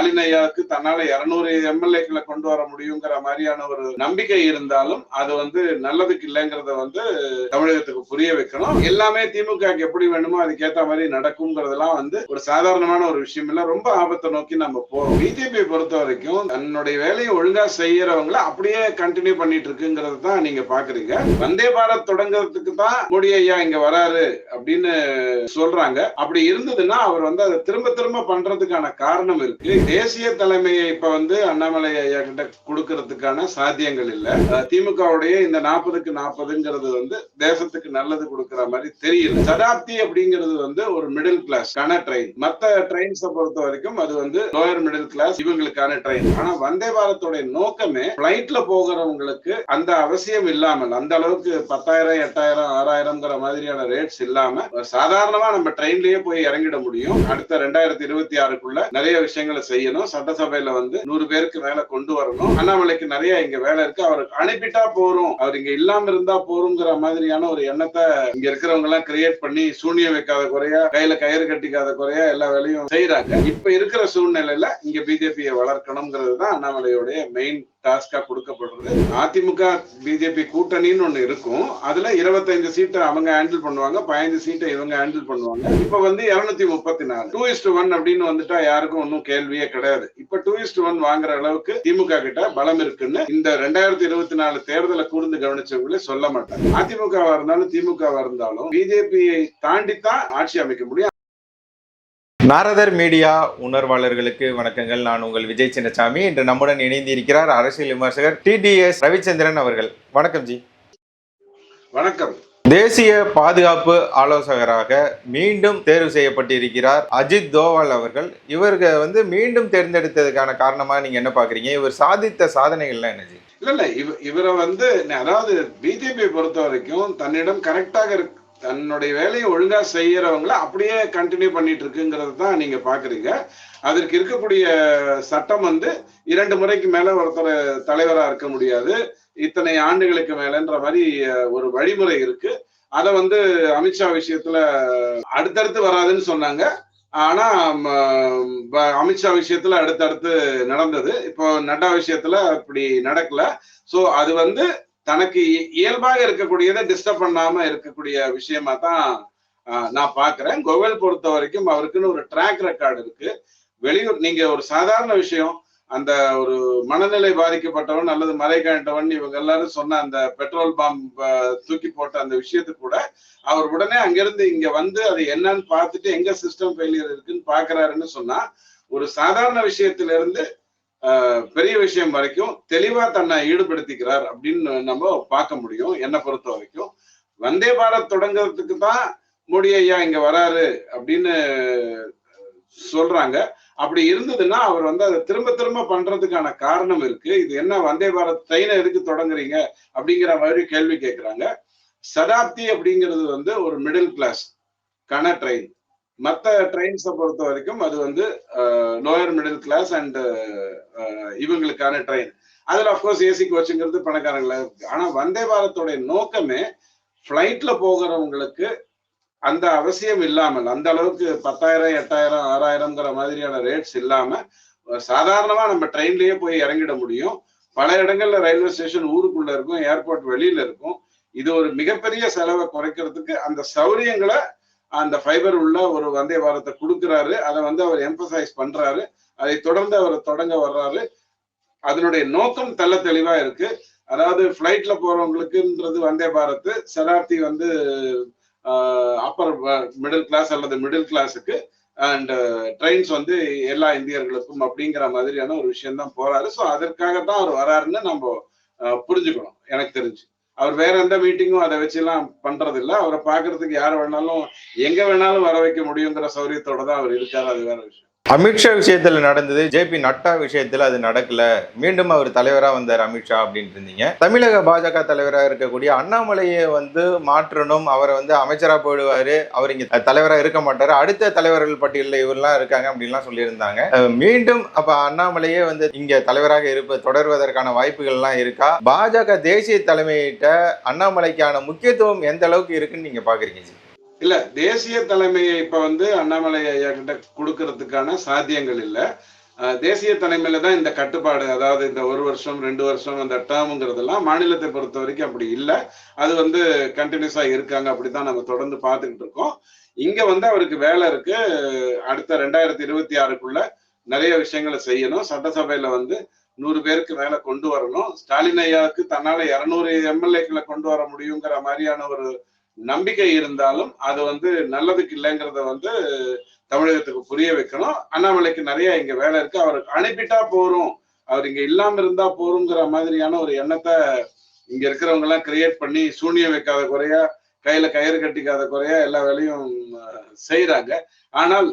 ஸ்டாலின் ஐயாவுக்கு தன்னால இருநூறு எம்எல்ஏக்களை கொண்டு வர முடியுங்கிற மாதிரியான ஒரு நம்பிக்கை இருந்தாலும் அது வந்து நல்லதுக்கு இல்லைங்கிறத வந்து தமிழகத்துக்கு புரிய வைக்கணும். எல்லாமே திமுக எப்படி வேணுமோ அதுக்கேற்ற மாதிரி நடக்குங்கிறதெல்லாம் வந்து ஒரு சாதாரணமான ஒரு விஷயம் இல்ல. ரொம்ப ஆபத்தை நோக்கி நம்ம போறோம். பிஜேபி பொறுத்த வரைக்கும் தன்னுடைய வேலையை ஒழுங்கா செய்யறவங்களை அப்படியே கண்டினியூ பண்ணிட்டு இருக்குங்கிறது தான் நீங்க பாக்குறீங்க. வந்தே பாரத் தொடங்குறதுக்கு தான் மோடி ஐயா இங்க வராரு அப்படின்னு சொல்றாங்க. அப்படி இருந்ததுன்னா அவர் வந்து அதை திரும்ப திரும்ப பண்றதுக்கான காரணம் இருக்கு. தேசிய தலைமையை இப்ப வந்து அண்ணாமலை ஐயா கிட்ட கொடுக்கறதுக்கான சாத்தியங்கள் இல்ல. திமுகவுடைய இந்த நாற்பதுக்கு நாற்பதுங்கிறது வந்து தேசத்துக்கு நல்லது கொடுக்கற மாதிரி தெரியல. சதாப்தி அப்படிங்கிறது வந்து ஒரு மிடில் கிளாஸ் கான ட்ரெயின் மத்த ட்ரெயின்ஸை பொறுத்த வரைக்கும் அது வந்து லோயர் மிடில் கிளாஸ் இவங்களுக்கான ட்ரெயின் ஆனா வந்தே பாரத்துடைய நோக்கமே பிளைட்ல போகிறவங்களுக்கு அந்த அவசியம் இல்லாமல் அந்த அளவுக்கு பத்தாயிரம் எட்டாயிரம் ஆறாயிரம்ங்கிற மாதிரியான ரேட்ஸ் இல்லாம சாதாரணமா நம்ம ட்ரெயின்லயே போய் இறங்கிட முடியும். அடுத்த ரெண்டாயிரத்தி இருபத்தி ஆறுக்குள்ள நிறைய விஷயங்களை செய்யணும். சட்டசபையில வந்து நூறு பேருக்கு மேல கொண்டு வரணும். அண்ணாமலைக்கு நிறைய இங்க வேலை இருக்கு. அவருக்கு அனுப்பிட்டா போறோம். அவர் இங்க இல்லாம இருந்தா போறோங்கிற மாதிரியான ஒரு எண்ணத்தை இங்க இருக்கிறவங்க எல்லாம் கிரியேட் பண்ணி சூனியம் வைக்காத குறையா கையில கயிறு கட்டிக்காத குறையா எல்லா வேலையும் செய்யறாங்க இப்ப இருக்கிற சூழ்நிலையில இங்க பிஜேபியை வளர்க்கணுங்கிறது தான் அண்ணாமலையோடைய மெயின் டாஸ்கா கொடுக்கப்படுறது. அதிமுக பிஜேபி கூட்டணின்னு ஒண்ணு இருக்கும். அதுல இருபத்தைந்து சீட்டை அவங்க ஹேண்டில் பண்ணுவாங்க. பதினைந்து சீட்டை இவங்க ஹேண்டில் பண்ணுவாங்க. இப்ப வந்து இருநூத்தி முப்பத்தி நாலு டூ இஸ்ட் ஒன் அப்படின்னு வந்துட்டா யாருக்கும் ஒன்னும் கேள்வியே கிடையாது. இப்ப டூ இஸ்ட் ஒன் வாங்குற அளவுக்கு திமுக கிட்ட பலம் இருக்குன்னு இந்த ரெண்டாயிரத்தி இருபத்தி நாலு தேர்தலை கூர்ந்து கவனிச்சவங்களே சொல்ல மாட்டாங்க. அதிமுகவா இருந்தாலும் திமுகவா இருந்தாலும் பிஜேபியை தாண்டித்தான் ஆட்சி அமைக்க முடியும். நாரதர் மீடியா உணர்வாளர்களுக்கு வணக்கங்கள். நான் உங்கள் விஜய் சின்னசாமி. இன்று நம்முடன் இணைந்து இருக்கிறார் அரசியல் விமர்சகர் டிடிஎஸ் ரவிச்சந்திரன் அவர்கள். வணக்கம் ஜி. வணக்கம். தேசிய பாதுகாப்பு ஆலோசகராக மீண்டும் தேர்வு செய்யப்பட்டிருக்கிறார் அஜித் தோவால் அவர்கள். இவருக்கு வந்து மீண்டும் தேர்ந்தெடுத்ததுக்கான காரணமா நீங்க என்ன பாக்குறீங்க? இவர் சாதித்த சாதனைகள்லாம் என்ன ஜி? இல்ல இல்ல. இவ இவரை வந்து அதாவது பிஜேபி பொறுத்த வரைக்கும் தன்னிடம் கரெக்டாக இருக்கு தன்னுடைய வேலையை ஒழுங்கா செய்யறவங்கள அப்படியே கண்டினியூ பண்ணிட்டு இருக்குங்கிறது தான் நீங்க பாக்குறீங்க. அதற்கு இருக்கக்கூடிய சட்டம் வந்து இரண்டு முறைக்கு மேல ஒருத்தர் தலைவரா இருக்க முடியாது. இத்தனை ஆண்டுகளுக்கு மேலன்ற மாதிரி ஒரு வழிமுறை இருக்கு. அதை வந்து அமித்ஷா விஷயத்துல அடுத்தடுத்து வராதுன்னு சொன்னாங்க. ஆனா அமித்ஷா விஷயத்துல அடுத்தடுத்து நடந்தது. இப்போ நட்டா விஷயத்துல அப்படி நடக்கல. சோ அது வந்து தனக்கு இ- இயல்பாக இருக்கக்கூடியதை டிஸ்டர்ப் பண்ணாம இருக்கக்கூடிய விஷயமா தான் நான் பாக்குறேன் கோவல் பொறுத்த வரைக்கும் அவருக்குன்னு ஒரு ட்ராக் ரெக்கார்டு இருக்கு. வெளியூர் நீங்க ஒரு சாதாரண விஷயம் அந்த ஒரு மனநிலை பாதிக்கப்பட்டவன் அல்லது மலை காண்டவன் இவங்க எல்லாரும் சொன்ன அந்த பெட்ரோல் பாம்ப் தூக்கி போட்ட அந்த விஷயத்து கூட அவர் உடனே அங்கிருந்து இங்க வந்து அது என்னன்னு பார்த்துட்டு எங்க சிஸ்டம் ஃபெயிலியர் இருக்குன்னு பாக்குறாருன்னு சொன்னா ஒரு சாதாரண விஷயத்துல இருந்து பெரிய விஷயம் வரைக்கும் தெளிவா தன்னை ஈடுபடுத்திக்கிறார் அப்படின்னு நம்ம பார்க்க முடியும் என்னை பொறுத்த வரைக்கும். வந்தே பாரத் தொடங்குறதுக்கு தான் மோடி ஐயா இங்க வராரு அப்படின்னு சொல்றாங்க. அப்படி இருந்ததுன்னா அவர் வந்து அதை திரும்ப திரும்ப பண்றதுக்கான காரணம் இருக்கு. இது என்ன வந்தே பாரத் ட்ரெயினை எதுக்கு தொடங்குறீங்க அப்படிங்கிற மாதிரி கேள்வி கேட்கிறாங்க சதாப்தி அப்படிங்கிறது வந்து ஒரு மிடில் கிளாஸ் கன ட்ரெயின். மற்ற ட்ரெயின்ஸை பொறுத்த வரைக்கும் அது வந்து லோயர் மிடில் கிளாஸ் அண்ட் இவங்களுக்கான ட்ரெயின் அதில் அஃப்கோர்ஸ் ஏசி கோச்சுங்கிறது பணக்காரங்களாக இருக்கு. ஆனால் வந்தே பாரத்தோடைய நோக்கமே ஃப்ளைட்டில் போகிறவங்களுக்கு அந்த அவசியம் இல்லாமல் அந்த அளவுக்கு பத்தாயிரம் எட்டாயிரம் ஆறாயிரம்ங்கிற மாதிரியான ரேட்ஸ் இல்லாம சாதாரணமாக சாதாரணமா நம்ம ட்ரெயின்லயே போய் இறங்கிட முடியும். பல இடங்கள்ல ரயில்வே ஸ்டேஷன் ஊருக்குள்ள இருக்கும் ஏர்போர்ட் வெளியில இருக்கும். இது ஒரு மிகப்பெரிய செலவை குறைக்கிறதுக்கு அந்த சௌரியங்களை அந்த ஃபைபர் உள்ள ஒரு வந்தே பாரத்தை கொடுக்குறாரு. அதை வந்து அவர் எம்பசைஸ் பண்றாரு. அதை தொடர்ந்து அவர் தொடங்க வர்றாரு. அதனுடைய நோக்கம் தெல்ல தெளிவா இருக்கு. அதாவது ஃப்ளைட்ல போறவங்களுக்குன்றது வந்தே பாரத் சதாப்தி வந்து அப்பர் மிடில் கிளாஸ் அல்லது மிடில் கிளாஸுக்கு அண்ட் ட்ரெயின்ஸ் வந்து எல்லா இந்தியர்களுக்கும் அப்படிங்கிற மாதிரியான ஒரு விஷயம் தான் போறாரு. ஸோ அதற்காக தான் அவர் வராருன்னு நம்ம புரிஞ்சுக்கணும். எனக்கு தெரிஞ்சு. அவர் வேற எந்த மீட்டிங்கும் அதை வச்சுலாம் பண்றது இல்ல அவரை பாக்குறதுக்கு யார் வேணாலும் எங்க வேணாலும் வர வைக்க முடியுங்கிற சௌரியத்தோட தான் அவர் இருக்காரு. அது வேற விஷயம். அமித்ஷா விஷயத்தில் நடந்தது ஜேபி நட்டா விஷயத்தில் அது நடக்கல. மீண்டும் அவர் தலைவராக வந்தார் அமித்ஷா அப்படின்ட்டு இருந்தீங்க. தமிழக பாஜக தலைவராக இருக்கக்கூடிய அண்ணாமலையை வந்து மாற்றணும் அவரை வந்து அமைச்சராக போயிடுவார் அவர் இங்கே தலைவராக இருக்க மாட்டார் அடுத்த தலைவர்கள் பட்டியலில் இவரெல்லாம் இருக்காங்க அப்படின்லாம் சொல்லியிருந்தாங்க. மீண்டும் அப்போ அண்ணாமலையே வந்து இங்கே தலைவராக இருப்ப தொடர்வதற்கான வாய்ப்புகள்லாம் இருக்கா? பாஜக தேசிய தலைமையிட்ட அண்ணாமலைக்கான முக்கியத்துவம் எந்த அளவுக்கு இருக்குன்னு நீங்கள் பார்க்குறீங்க இல்ல தேசிய தலைமையை இப்ப வந்து அண்ணாமலை ஐயா கிட்ட கொடுக்கறதுக்கான சாத்தியங்கள் இல்ல. தேசிய தலைமையில தான் இந்த கட்டுப்பாடு அதாவது இந்த ஒரு வருஷம் ரெண்டு வருஷம் அந்த டேர்முங்கிறதெல்லாம் மாநிலத்தை பொறுத்த வரைக்கும் அப்படி இல்லை. அது வந்து கண்டினியூஸா இருக்காங்க அப்படித்தான் நம்ம தொடர்ந்து பார்த்துக்கிட்டு இருக்கோம். இங்க வந்து அவருக்கு வேலை இருக்கு. அடுத்த ரெண்டாயிரத்தி இருபத்தி ஆறுக்குள்ள நிறைய விஷயங்களை செய்யணும். சட்டசபையில வந்து நூறு பேருக்கு மேல கொண்டு வரணும். ஸ்டாலின் ஐயாவுக்கு தன்னால இருநூறு எம்எல்ஏக்களை கொண்டு வர முடியுங்கிற மாதிரியான ஒரு நம்பிக்கை இருந்தாலும் அது வந்து நல்லதுக்கு இல்லைங்கிறத வந்து தமிழகத்துக்கு புரிய வைக்கணும். அண்ணாமலைக்கு நிறைய இங்க வேலை இருக்கு. அவருக்கு அனுப்பிட்டா போறோம். அவர் இங்க இல்லாம இருந்தா போறோங்கிற மாதிரியான ஒரு எண்ணத்தை இங்க இருக்கிறவங்க எல்லாம் கிரியேட் பண்ணி சூனியம் வைக்காத குறையா கையில கயிறு கட்டிக்காத குறையா எல்லா வேலையும் செய்யறாங்க ஆனால்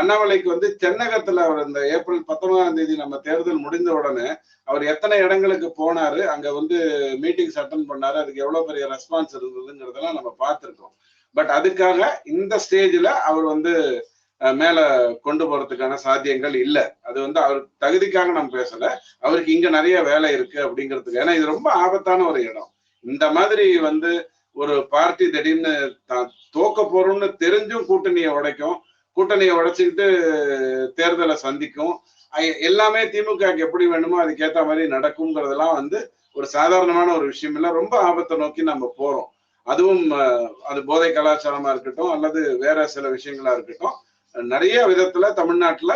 அண்ணாமலைக்கு வந்து தென்னகத்துல அவர் இந்த ஏப்ரல் பத்தொன்பதாம் தேதி நம்ம தேர்தல் முடிந்த உடனே அவர் எத்தனை இடங்களுக்கு போனாரு அங்க வந்து மீட்டிங்ஸ் அட்டன் பண்ணாரு அதுக்கு எவ்வளவு பெரிய ரெஸ்பான்ஸ் இருந்ததுங்கிறதெல்லாம் நம்ம பார்த்துருக்கோம். பட் அதுக்காக இந்த ஸ்டேஜ்ல அவர் வந்து மேல கொண்டு போறதுக்கான சாத்தியங்கள் இல்ல. அது வந்து அவர் தகுதிக்காக நம்ம பேசல. அவருக்கு இங்க நிறைய வேலை இருக்கு அப்படிங்கிறதுக்கு. ஏன்னா இது ரொம்ப ஆபத்தான ஒரு இடம். இந்த மாதிரி வந்து ஒரு பார்ட்டி திடீர்னு தான் தோக்க போறோம்னு தெரிஞ்சும் கூட்டணியை உடைக்கும். கூட்டணியை உடைச்சுக்கிட்டு தேர்தலை சந்திக்கும். எல்லாமே திமுகக்கு எப்படி வேணுமோ அதுக்கேத்த மாதிரி நடக்குங்கிறதெல்லாம் வந்து ஒரு சாதாரணமான ஒரு விஷயம் இல்லை. ரொம்ப ஆபத்தை நோக்கி நம்ம போறோம். அதுவும் அது போதை கலாச்சாரமா இருக்கட்டும் அல்லது வேற சில விஷயங்களா இருக்கட்டும். நிறைய விதத்துல தமிழ்நாட்டுல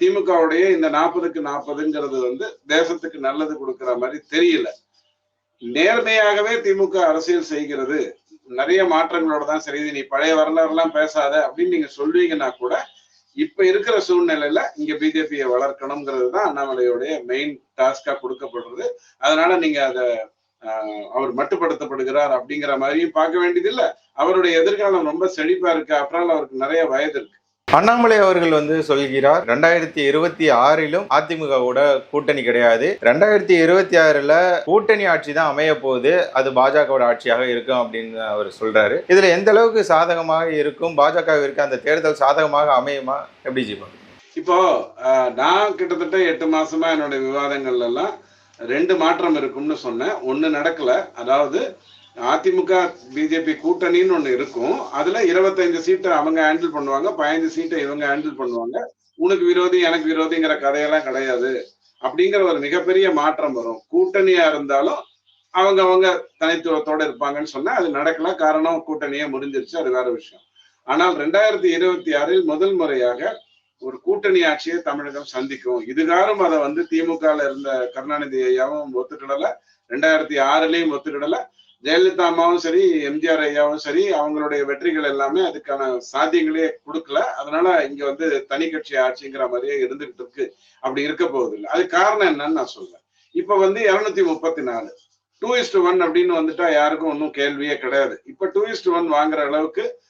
திமுகவுடைய இந்த நாற்பதுக்கு நாற்பதுங்கிறது வந்து தேசத்துக்கு நல்லது கொடுக்குற மாதிரி தெரியல. நேர்மையாகவே திமுக அரசியல் செய்கிறது. நிறைய மாற்றங்களோட தான் சரி நீ பழைய வரலாறு எல்லாம் பேசாத அப்படின்னு நீங்க சொல்வீங்கன்னா கூட இப்ப இருக்கிற சூழ்நிலையில இங்க பிஜேபியை வளர்க்கணுங்கிறது தான் அண்ணாமலையோடைய மெயின் டாஸ்கா கொடுக்கப்படுறது. அதனால நீங்க அதை ஆஹ், அவர் மட்டுப்படுத்தப்படுகிறார் அப்படிங்கிற மாதிரியும் பார்க்க வேண்டியது இல்லை அவருடைய எதிர்காலம் ரொம்ப செழிப்பா இருக்கு. அப்புறம் அவருக்கு நிறைய வயது இருக்கு. அண்ணாமலை அவர்கள் வந்து சொல்கிறார் ரெண்டாயிரத்தி இருபத்தி ஆறிலும் அதிமுகவோட கூட்டணி கிடையாது. ரெண்டாயிரத்தி இருபத்தி ஆறுல கூட்டணி ஆட்சி தான் அமைய போகுது அது பாஜகவோட ஆட்சியாக இருக்கும் அப்படின்னு அவர் சொல்றாரு. இதுல எந்த அளவுக்கு சாதகமாக இருக்கும்? பாஜகவிற்கு அந்த தேர்தல் சாதகமாக அமையுமா? எப்படி ஜீவன் இப்போ நான் கிட்டத்தட்ட எட்டு மாசமா என்னோட விவாதங்கள்ல எல்லாம் ரெண்டு மாற்றம் இருக்கும்னு சொன்னேன். ஒன்று நடக்கல. அதாவது அதிமுக பிஜேபி கூட்டணின்னு ஒன்று இருக்கும். அதுல இருபத்தைந்து சீட்டை அவங்க ஹேண்டில் பண்ணுவாங்க. பதினைந்து சீட்டை இவங்க ஹேண்டில் பண்ணுவாங்க. உனக்கு விரோதி எனக்கு விரோதிங்கிற கதையெல்லாம் கிடையாது. அப்படிங்கிற ஒரு மிகப்பெரிய மாற்றம் வரும். கூட்டணியா இருந்தாலும் அவங்க அவங்க தனித்துவத்தோட இருப்பாங்கன்னு சொன்னா அது நடக்கல காரணம் கூட்டணியே முடிஞ்சிருச்சு. அது வேற விஷயம். ஆனால் ரெண்டாயிரத்தி இருபத்தி ஆறில் முதல் முறையாக ஒரு கூட்டணி ஆட்சியை தமிழகம் சந்திக்கும். இதுகாரும் அதை வந்து திமுகல இருந்த கருணாநிதி ஐயாவும் ஒத்துக்கிடல. ரெண்டாயிரத்தி ஆறுலயும் ஒத்துக்கிடல. ஜெயலலிதா அம்மாவும் சரி எம்ஜிஆர் ஐயாவும் சரி அவங்களுடைய வெற்றிகள் எல்லாமே அதுக்கான சாத்தியங்களே கொடுக்கல. அதனால இங்க வந்து தனி கட்சி ஆட்சிங்கிற மாதிரியே இருந்துகிட்டு இருக்கு. அப்படி இருக்க போகுது இல்லை. அது காரணம் என்னன்னு நான் சொல்றேன். இப்ப வந்து இருநூத்தி முப்பத்தி நாலு டூ இஸ்ட் ஒன் அப்படின்னு வந்துட்டா யாருக்கும் ஒன்றும் கேள்வியே கிடையாது. இப்ப டூ இஸ்ட் ஒன் வாங்குற அளவுக்கு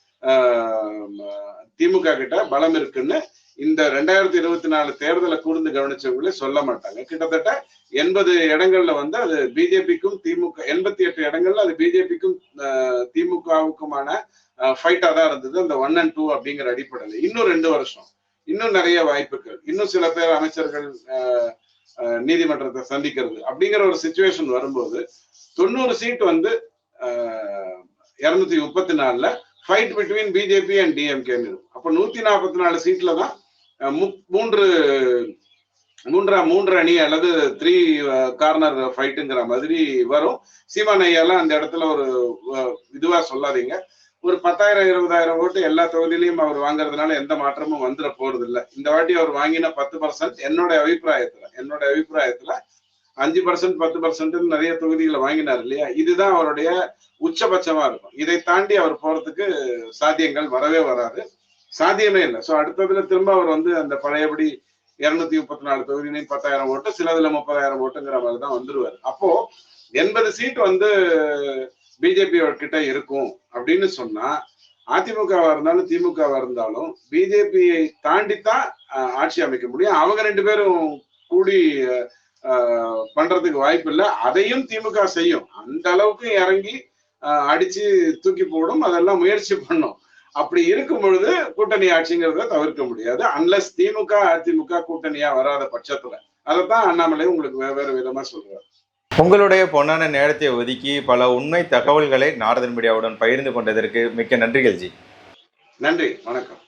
திமுக கிட்ட பலம் இருக்குன்னு இந்த ரெண்டாயிரத்தி இருபத்தி நாலு தேர்தலை கூர்ந்து கவனிச்சவங்களே சொல்ல மாட்டாங்க. கிட்டத்தட்ட எண்பது இடங்கள்ல வந்து அது பிஜேபிக்கும் திமுக எண்பத்தி எட்டு இடங்கள்ல அது பிஜேபிக்கும் திமுகவுக்குமான ஃபைட்டா தான் இருந்தது. அந்த ஒன் அண்ட் டூ அப்படிங்கிற அடிப்படையில். இன்னும் ரெண்டு வருஷம். இன்னும் நிறைய வாய்ப்புகள். இன்னும் சில பேர் அமைச்சர்கள் ஆஹ், நீதிமன்றத்தை சந்திக்கிறது அப்படிங்கிற ஒரு சுச்சுவேஷன் வரும்போது தொண்ணூறு சீட் வந்து இருநூத்தி முப்பத்தி நாலுல ஃபைட் பிட்வீன் பிஜேபி அண்ட் டிஎம்கேன்னு இருக்கும். அப்ப நூத்தி நாற்பத்தி நாலு சீட்ல தான் மு- மூன்று மூன்றா மூன்று அணி அல்லது த்ரீ கார்னர் ஃபைட்டுங்கிற மாதிரி வரும். சீமான் ஐயாலாம் அந்த இடத்துல ஒரு இதுவா சொல்லாதீங்க. ஒரு பத்தாயிரம் இருபதாயிரம் ஓட்டு எல்லா தொகுதியிலையும் அவர் வாங்குறதுனால எந்த மாற்றமும் வந்துட போறது இல்லை இந்த வாட்டி அவர் வாங்கின பத்து பர்சன்ட் என்னோட அபிப்பிராயத்துல என்னோட அபிப்பிராயத்துல அஞ்சு பர்சன்ட் பத்து பர்சன்ட் நிறைய தொகுதிகளை வாங்கினார் இல்லையா? இதுதான் அவருடைய உச்சபட்சமா இருக்கும். இதை தாண்டி அவர் போறதுக்கு சாத்தியங்கள் வரவே வராது. சாத்தியமே இல்லை. சோ அடுத்ததுல திரும்ப அவர் வந்து அந்த பழையபடி இருநூத்தி முப்பத்தி நாலு தொகுதியிலையும் பத்தாயிரம் ஓட்டு சிலதுல முப்பதாயிரம் ஓட்டுங்கிற மாதிரி தான் வந்துருவாரு. அப்போ எண்பது சீட் வந்து பிஜேபி கிட்ட இருக்கும் அப்படின்னு சொன்னா அதிமுகவா இருந்தாலும் திமுகவா இருந்தாலும் பிஜேபியை தாண்டித்தான் ஆட்சி அமைக்க முடியும். அவங்க ரெண்டு பேரும் கூடி பண்றதுக்கு வாய்ப்பு இல்லை. அதையும் திமுக செய்யும். அந்த அளவுக்கு இறங்கி அடிச்சு தூக்கி போடும். அதெல்லாம் முயற்சி பண்ணும். அப்படி இருக்கும் பொழுது கூட்டணி ஆட்சிங்கிறத தவிர்க்க முடியாது. அன்லஸ் திமுக அதிமுக கூட்டணியா வராத பட்சத்துல. அதைத்தான் அண்ணாமலை உங்களுக்கு வெவ்வேறு விதமா சொல்றாரு. உங்களுடைய பொன்னான நேரத்தை ஒதுக்கி பல உண்மை தகவல்களை நாரதன் மீடியாவுடன் பகிர்ந்து கொண்டதற்கு மிக்க நன்றிகள் ஜி. நன்றி. வணக்கம்.